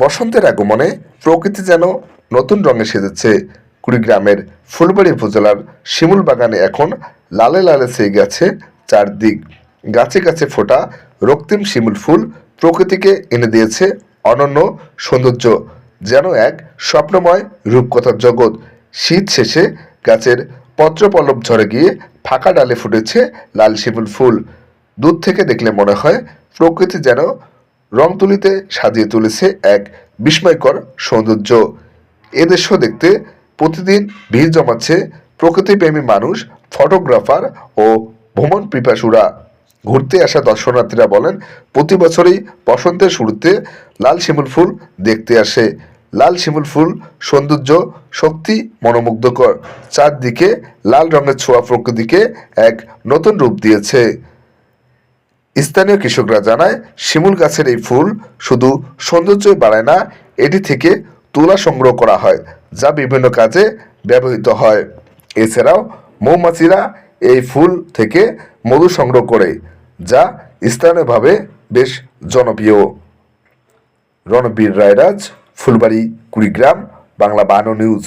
বসন্তের আগমনে প্রকৃতি যেন নতুন রঙে সেজেছে। কুড়িগ্রামের ফুলবাড়ি উপজেলার শিমুল বাগানে এখন লালে লালে ছেয়ে গেছে চারদিক। গাছে গাছে ফোটা রক্তিম শিমুল ফুল প্রকৃতিকে এনে দিয়েছে অনন্য সৌন্দর্য, যেন এক স্বপ্নময় রূপকথার জগৎ। শীত শেষে গাছের পত্রপল্লব ঝরে গিয়ে ফাঁকা ডালে ফুটেছে লাল শিমুল ফুল। দূর থেকে দেখলে মনে হয় প্রকৃতি যেন রং তুলিতে সাজিয়ে তুলেছে এক বিস্ময়কর সৌন্দর্য। এ দৃশ্য দেখতে প্রতিদিন ভিড় জমাচ্ছে প্রকৃতিপ্রেমী মানুষ, ফটোগ্রাফার ও ভ্রমণ পিপাসুরা। ঘুরতে আসা দর্শনার্থীরা বলেন, প্রতি বছরই বসন্তের শুরুতে লাল শিমুল ফুল দেখতে আসে। লাল শিমুল ফুল সৌন্দর্য শক্তি মনোমুগ্ধকর। চারদিকে লাল রঙের ছোঁয়া প্রকৃতিকে এক নতুন রূপ দিয়েছে। স্থানীয় কৃষকরা জানায়, শিমুল গাছের এই ফুল শুধু সৌন্দর্যই বাড়ায় না, এটি থেকে তুলা সংগ্রহ করা হয়, যা বিভিন্ন কাজে ব্যবহৃত হয়। এছাড়াও মৌমাছিরা এই ফুল থেকে মধু সংগ্রহ করে, যা স্থানীয়ভাবে বেশ জনপ্রিয়। রণবীর রায়রাজ, ফুলবাড়ি, কুড়িগ্রাম, বাংলা বানো নিউজ।